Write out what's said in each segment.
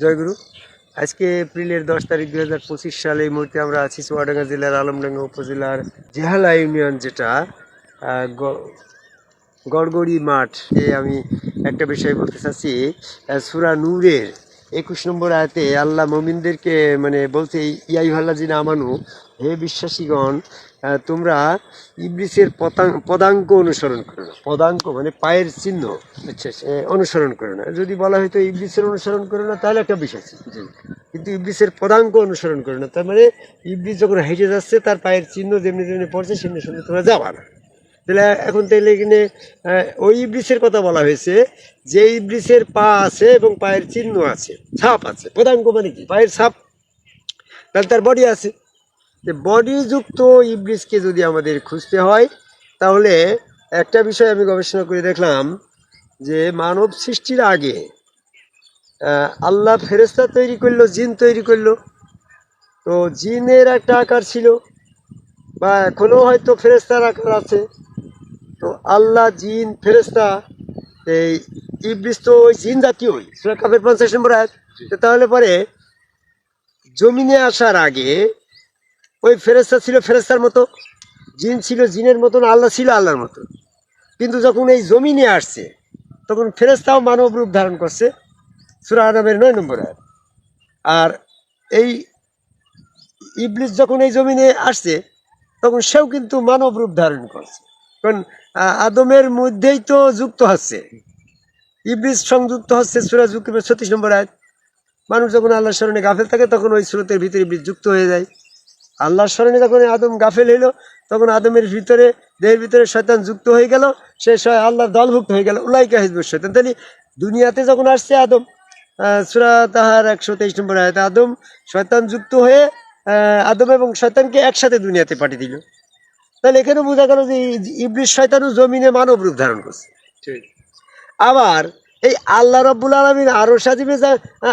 জয়গুরু। আজকে এপ্রিলের দশ তারিখ দু হাজার পঁচিশ সালে এই মুহূর্তে আমরা আছি চুয়াডাঙ্গা জেলার আলমডাঙ্গা উপজেলার জেহালা ইউনিয়ন যেটা গড়গড়ি মাঠ আমি একটা বিষয় বলতে চাচ্ছি সুরা নূরের একুশ নম্বর আয়তে আল্লাহ মমিনদেরকে মানে বলছে ইয়াই ভাল্লাজিনা আমানু হে বিশ্বাসীগণ তোমরা ইবলিসের পতাং পদাঙ্ক অনুসরণ করো না। পদাঙ্ক মানে পায়ের চিহ্ন। আচ্ছা আচ্ছা। অনুসরণ করে না। যদি বলা হয়তো ইবলিসের অনুসরণ করে না তাহলে একটা বিষয় কিন্তু ইবলিসের পদাঙ্ক অনুসরণ করে না তার মানে ইবলিস যখন হেঁটে যাচ্ছে তার পায়ের চিহ্ন যেমনি যেমনি পড়ছে সেমনি সেমনি তোমরা যাবা না। তাহলে এখন তাহলে এখানে ওই ইবলিসের কথা বলা হয়েছে যে ইবলিসের পা আছে এবং পায়ের চিহ্ন আছে, ছাপ আছে। পদাঙ্ক মানে কি? পায়ের ছাপ। তাহলে তার বডি আছে। যে বডিযুক্ত ইবলিসকে যদি আমাদের খুঁজতে হয়, তাহলে একটা বিষয় আমি গবেষণা করে দেখলাম যে মানব সৃষ্টির আগে আল্লাহ ফেরেস্তা তৈরি করল, জিন তৈরি করল। তো জিনের একটা আকার ছিল, বা এখনও হয়তো ফেরেস্তার আকার আছে। তো আল্লাহ জিন ফেরেস্তা এই ইবলিস তো ওই জিন জাতীয়ই সুরা কাপের পঞ্চাশ নম্বর আয়াত। তাহলে পরে জমিনে আসার আগে ওই ফেরেস্তা ছিল ফেরেস্তার মতো জিন ছিল জিনের মতন আল্লাহ ছিল আল্লাহর মতো কিন্তু যখন এই জমিনে আসছে তখন ফেরেস্তাও মানব রূপ ধারণ করছে সুরা আনামের নয় নম্বর আয়াত। আর এই ইবলিস যখন এই জমিনে আসছে তখন সেও কিন্তু মানব রূপ ধারণ করছে। কারণ আদমের মধ্যেই তো যুক্ত হচ্ছে। ইবলিস সংযুক্ত হচ্ছে সুরা ছত্রিশ নম্বর আয়াত। মানুষ যখন আল্লাহর স্মরণে গাফেল থাকে, তখন ওই স্রোতের ভিতরে ইবলিস যুক্ত হয়ে যায়। আল্লাহর স্মরণে যখন আদম গাফেল হইল, তখন আদমের ভিতরে, দেহের ভিতরে শয়তান যুক্ত হয়ে গেল। সে আল্লাহর দলভুক্ত হয়ে গেল। উলাইকা হিজবুর শয়তান। তাহলে দুনিয়াতে যখন আসছে আদম সুরা তাহার একশো তেইশ নম্বর আয়তে, আদম শয়তান যুক্ত হয়ে আদম এবং শয়তানকে একসাথে দুনিয়াতে পাঠিয়ে দিল। তাহলে এখানে বোঝা গেল যে ইবলিশ শয়তানও জমিনে মানব রূপ ধারণ করছে। আবার এই আল্লাহ রব্বুল আলমিন আরও সাজিবে যা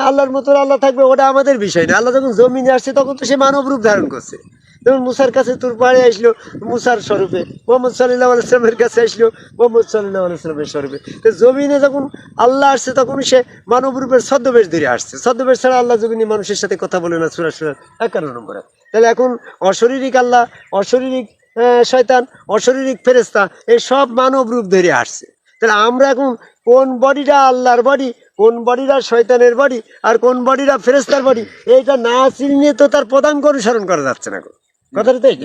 আল্লাহর মতো আল্লাহ থাকবে ওটা আমাদের বিষয় না। আল্লাহ যখন জমিনে আসছে তখন তো সে মানব রূপ ধারণ করছে। যেমন মুসার কাছে তোর পাড়ে আসলো মুসার স্বরূপে মোহাম্মদ সাল্লাহ আলাইসলামের কাছে আসলো মোহাম্মদ সাল্লাহ আলাইসলামের স্বরূপে। তো জমিনে যখন আল্লাহ আসছে তখন সে মানব রূপের ছদ্মবেশ ধরে আসছে। ছদ্মবেশ ছাড়া আল্লাহ জমিনে মানুষের সাথে কথা বলে না সুরা সুরা একান্ন নম্বরে। তাহলে এখন অশরীরিক আল্লাহ অশরীরিক শয়তান অশরীরিক ফেরেস্তা এই সব মানব রূপ ধরে আসছে। তাহলে আমরা এখন কোন বডিটা আল্লাহর বডি কোন বডিটা শয়তানের বডি আর কোন বডিটা ফেরেস্তার বডি এইটা না চিনিয়ে তো তার পদাঙ্ক অনুসরণ করা যাচ্ছে না কথাটা তাই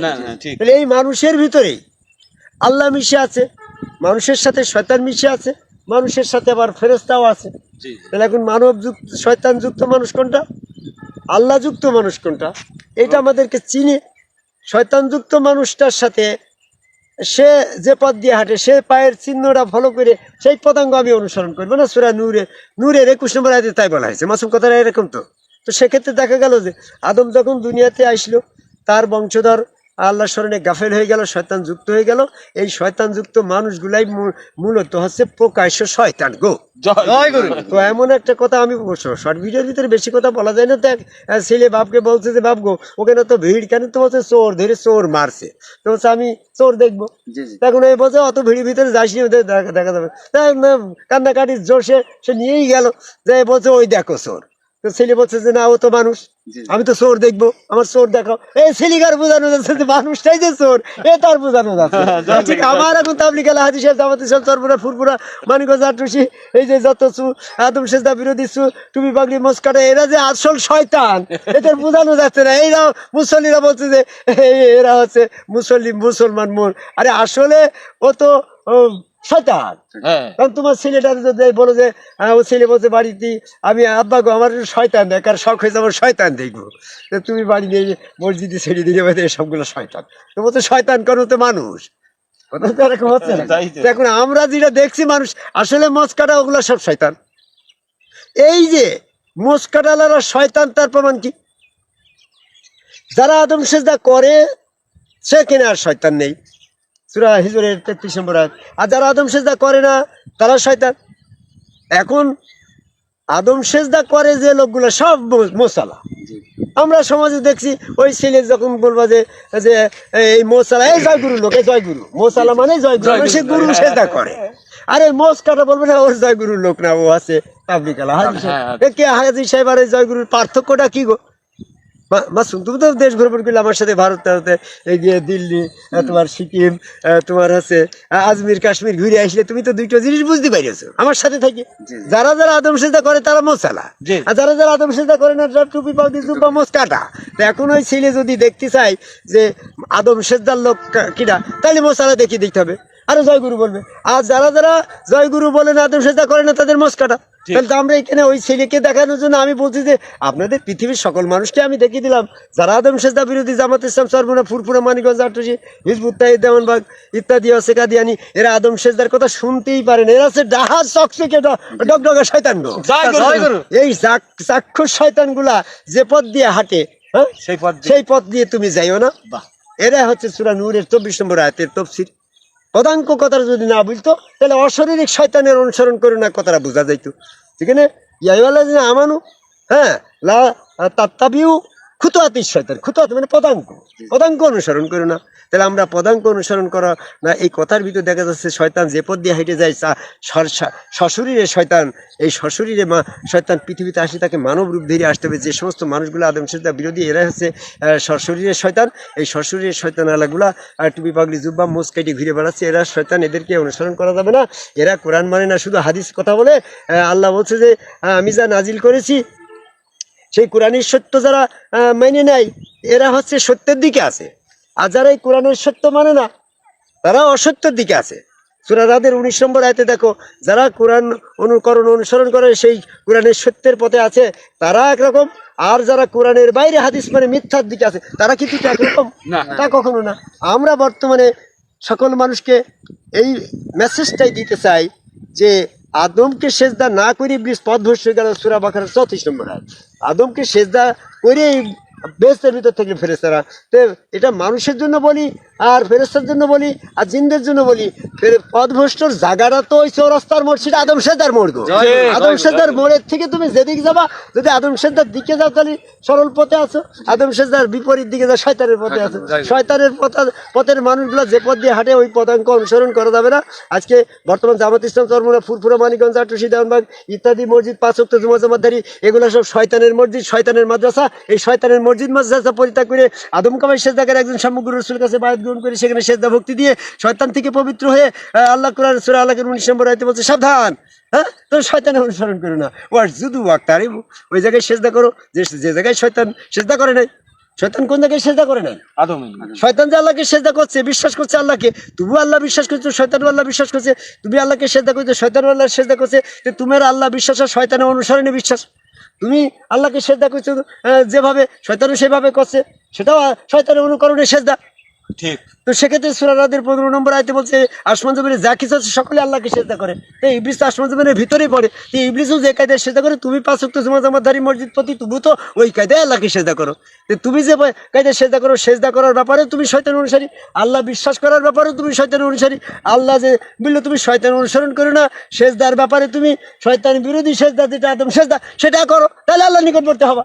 তাহলে এই মানুষের ভিতরেই আল্লাহ মিশে আছে মানুষের সাথে শয়তান মিশে আছে মানুষের সাথে আবার ফেরেস্তাও আছে। তাহলে এখন মানব যুক্ত শয়তান যুক্ত মানুষ কোনটা? আল্লাহ যুক্ত মানুষ কোনটা? এটা আমাদেরকে চিনে শয়তান যুক্ত মানুষটার সাথে সে যে পথ দিয়ে হাঁটে, সে পায়ের চিহ্নটা ফলো করে সেই পদাঙ্গ আমি অনুসরণ করব না। সুরা নূরে, নূরের একুশ নম্বর আয়তে তাই বলা হয়েছে। মাসুম কথাটা এরকম তো। তো সেক্ষেত্রে দেখা গেল যে আদম যখন দুনিয়াতে আসলো, তার বংশধর আল্লাহ স্মরণে গাফেল হয়ে গেল শয়তান যুক্ত হয়ে গেল। এই শয়তান যুক্ত মানুষগুলাই মূলত হচ্ছে প্রকাশ্য শয়তান গো। তো এমন একটা কথা আমি শর্ট ভিডিওর ভিতরে বেশি কথা বলা যায় না। দেখ ছেলে বাপকে বলছে যে বাপ গো ওখানে তো ভিড় কেন তো বলছে চোর ধরে চোর মারছে? তো বলছে আমি চোর দেখব। জি জি। তখন এই বলছে অত ভিড়ের ভিতরে ওদের দেখা দেখা যাবে। কান্নাকাটির জোশে সে নিয়েই গেল। যে বলছে ওই দেখো চোর। ছেলে বলছে যে না ও তো মানুষ। আমি তো চোর দেখব। আমার চোর দেখাও। এই ছেলিকার বোঝানো যাচ্ছে যে মানুষটাই যে চোর এ তার বোঝানো যাচ্ছে। ঠিক আমার এখন তাবলিক আলা হাজি সাহেব জামাতি সাহেব চরপুরা ফুরপুরা মানিকগঞ্জ আটরসি এই যে যত চু আদম সেজদা বিরোধী চু টুপি পাগড়ি মস্কাটা এরা যে আসল শয়তান এদের বোঝানো যাচ্ছে না। এইরা মুসল্লিরা বলছে যে এরা হচ্ছে মুসল্লি মুসলমান মোর। আরে আসলে ও তো শয়তান। হ্যাঁ। কারণ তোমার ছেলেটা যদি বলো যে আহ, ও ছেলে বলছে বাড়িতে আমি আব্বা গো আমার শয়তান দেখ আর শখ হয়েছে আমার শয়তান দেখব। তুমি বাড়ি নিয়ে মসজিদে ছেড়ে দিলে বলতে সবগুলো শয়তান। তোমার তো শয়তান করো তো মানুষ? এখন আমরা যেটা দেখছি মানুষ আসলে মস্কাটা ওগুলো সব শয়তান। এই যে মস্কাটালারা শয়তান তার প্রমাণ কি? যারা আদম সেজদা করে সে কিনা আর শয়তান নেই। সুরা হিজুরের তেত্রিশ নম্বর আয়াত। আর যারা আদম সেজদা করে না তারা শয়তান। এখন আদম সেজদা করে যে লোকগুলো সব মো- মোসালা। আমরা সমাজে দেখছি ওই ছেলে যখন বলবা যে যে এই মোসালা এই জয়গুরু লোক এই জয়গুরু। মোসালা মানে জয়গুরু সে গুরু হ্যাঁ। সেজদা করে। আরে মোস কাটা বলবে না ওর জয়গুরুর লোক না ও আছে পাবলিক আলা। হাজি সাহেব হ্যাঁ, কে হাজি সাহেব আর এই জয়গুরুর পার্থক্যটা কি গো? মাসুম তুমি তো দেশ ভ্রমণ করলে আমার সাথে ভারত ভারতে গিয়ে দিল্লি তোমার সিকিম তোমার আহ, আজমির কাশ্মীর ঘুরে আসলে তুমি তো দুইটা জিনিস বুঝতে পারিয়েছো। আমার সাথে থাকি। যারা যারা আদম সেজদা করে তারা মোসালা। জি। আর যারা যারা আদম সেজদা করে না তারা টুপি পাউদি জুব্বা মোস কাটা তো এখন ওই ছেলে যদি দেখতে চাই যে আদম সেজদার লোক কিনা তাহলে মোসালা দেখিয়ে দেখতে হবে। আরও জয়গুরু বলবে। আর যারা যারা জয়গুরু বলে না আদম সেজদা করে না তাদের মোস কাটা। তাহলে তো আমরা এখানে ওই ছেলেকে দেখানোর জন্য আমি বলছি যে আপনাদের পৃথিবীর সকল মানুষকে আমি দেখিয়ে দিলাম। যারা আদম সেজদা বিরোধী জামাত ইসলাম সরমুনা ফুরফুরা মানিকগঞ্জ হিজবুত ইত্যাদি আছে কাদিয়ানি এরা আদম সেজদার কথা শুনতেই পারে না। এরা হচ্ছে ডাহা চকচকে ডগডগা শয়তান গো। এই চাক্ষুষ শয়তানগুলা যে পথ দিয়ে হাঁটে হ্যাঁ? সেই পথ দিয়ে- সেই পথ দিয়ে তুমি যাইও না। এরা হচ্ছে সুরা নূরের চব্বিশ নম্বর আয়াতের তফসির। পদাঙ্ক কথাটা যদি না বুঝতো, তাহলে অশারীরিক শয়তানের অনুসরণ করে না কথাটা বোঝা যাইতো। আছে? ইয়াইওয়ালা যে আমানু হ্যাঁ লা তাত্তাবিউ খুতুয়াতির শয়তান খুতুয়াত মানে পদাঙ্ক। পদাঙ্ক অনুসরণ করো না। তাহলে আমরা পদাঙ্ক অনুসরণ করা না এই কথার ভিতর দেখা যাচ্ছে শয়তান যে পথ দিয়ে হেঁটে যায় সা- শয়তান এই সশরীরে মা শয়তান পৃথিবীতে আসে তাকে মানব রূপ ধরে আসতে হবে। যে সমস্ত মানুষগুলো আদম সেজদা বিরোধী এরা হচ্ছে আহ, শয়তান। এই সশরীরের শয়তান আলাগুলা টুপি পাগলি জুব্বা মোস কেটে ঘুরে বেড়াচ্ছে। এরা শয়তান এদেরকে অনুসরণ করা যাবে না। এরা কোরআন মানে না শুধু হাদিস কথা বলে। আল্লাহ বলছে যে আমি যা নাজিল করেছি সেই কোরআনের সত্য যারা মেনে নেয় এরা হচ্ছে সত্যের দিকে আছে। আর যারা এই কোরআনের সত্য মানে না তারা অসত্যের দিকে আছে। সুরাদাদের উনিশ নম্বর আয়তে দেখো যারা কোরআন অনুকরণ অনুসরণ করে সেই কোরআনের সত্যের পথে আছে তারা একরকম। আর যারা কোরআনের বাইরে হাদিস মানে মিথ্যার দিকে আছে তারা কি ঠিক একরকম? তা কখনো না। আমরা বর্তমানে সকল মানুষকে এই মেসেজটাই দিতে চাই যে আদমকে সেজদা না করে ইবলিস পথ হয়ে গেল সুরা বাখার চৌত্রিশ নম্বর হয় আদমকে সেজদা করে বেস্তের ভিতর থেকে ফেরেস্তারা তো এটা মানুষের জন্য বলি আর ফেরেস্তার জন্য বলি আর জিনদের জন্য বলি ফের পথভ্রষ্টর জায়গাটা তো ওই চৌরাস্তার মোড় সেটা আদম সেদার মোড় গো। আদম সেদার মোড়ের থেকে তুমি যেদিকে যাবা যদি আদম সেদার দিকে যাও তাহলে সরল পথে আছো আদম সেদার বিপরীত দিকে যাও শয়তানের পথে আছো। শয়তানের পথ পথের মানুষগুলো যে পথ দিয়ে হাঁটে ওই পদাঙ্ক অনুসরণ করা যাবে না। আজকে বর্তমান জামাত ইসলাম চরমুনা ফুরফুরা মানিকগঞ্জ আটুসি দেওয়ানবাগ ইত্যাদি মসজিদ পাঁচক্ত জুমা জামাতদারি এগুলো সব শয়তানের মসজিদ শয়তানের মাদ্রাসা। এই শয়তানের মসজিদ মাদ্রাসা পরিত্যাগ করে আদম কামাই সেজদাকার একজন সমগ্র রসুল কাছে বায়াত গ্রহণ করে সেখানে সেজদা ভক্তি দিয়ে শয়তান থেকে পবিত্র হয়ে আল্লাহ কোরআন সুরা আল্লাহকে উনিশ নম্বর আয়তে বলছে সাবধান হ্যাঁ? তো শয়তানের অনুসরণ করো না। ওয়ার জুদু ওয়াক তারিবু ওই জায়গায় সেজদা করো। যে যে জায়গায় শয়তান সেজদা করে নাই শয়তান কোন জায়গায় সেজদা করে নাই? শয়তান যে আল্লাহকে সেজদা করছে বিশ্বাস করছে আল্লাহকে তুমি আল্লাহ বিশ্বাস করছ শয়তান আল্লাহ বিশ্বাস করছে। তুমি আল্লাহকে সেজদা করছ শয়তান আল্লাহ সেজদা করছে যে তোমার আল্লাহ বিশ্বাস আর শয়তানের অনুসরণে বিশ্বাস। তুমি আল্লাহকে সেজদা করছ যেভাবে শয়তানও সেভাবে করছে সেটাও শয়তানের অনুকরণে সেজদা। ঠিক তো সেক্ষেত্রে সুরারাদের পনেরো নম্বর আয়তে বলছে আসমান জমিনে যা কিছু আছে সকলে আল্লাহকে সেজদা করে। তো ইবলিস তো আসমান জমিনের ভিতরেই পড়ে। তো ইবলিসও যে কায়দায় সেজদা করে তুমি পাঁচ উক্ত জমা জামাতধারী মসজিদ প্রতি তুমি তো ওই কায়দায় আল্লাহকে সেজদা করো। তো তুমি যে কায়দায় সেজদা করো সেজদা করার ব্যাপারে তুমি শয়তান অনুসারী। আল্লাহ বিশ্বাস করার ব্যাপারেও তুমি শয়তান অনুসারী। আল্লাহ যে বলল তুমি শয়তান অনুসরণ করো না সেজদার ব্যাপারে তুমি শয়তান বিরোধী সেজদা যেটা একদম সেজদা সেটা করো তাহলে আল্লাহ নিকটবর্তী হবা।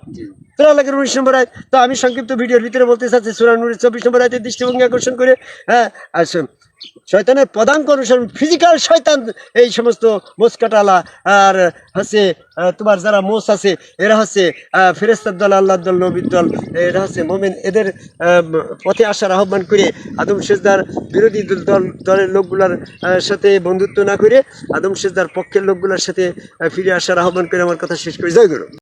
সুরা আল্লাহের উনিশ নম্বর আয় তো আমি সংক্ষিপ্ত ভিডিওর ভিতরে বলতে চাচ্ছি সুরা নুরের চব্বিশ নম্বর আয়তে দৃষ্টিভঙ্গি আকর্ষণ করে। হ্যাঁ আর শয়তানের পদাঙ্ক অনুসরণ ফিজিক্যাল শয়তান, এই সমস্ত মোস কাটালা আর হচ্ছে তোমার যারা মোস আছে, এরা হচ্ছে ফেরেস্তার দল আল্লাহ দল, নবীর দল, এরা হচ্ছে মোমেন। এদের পথে আসার আহ্বান করে আদম সেজদার বিরোধী দল, দল- দলের লোকগুলার সাথে বন্ধুত্ব না করে আদম সেজদার পক্ষের লোকগুলোর সাথে ফিরে আসার আহ্বান করে আমার কথা শেষ করে। জয় গুরু।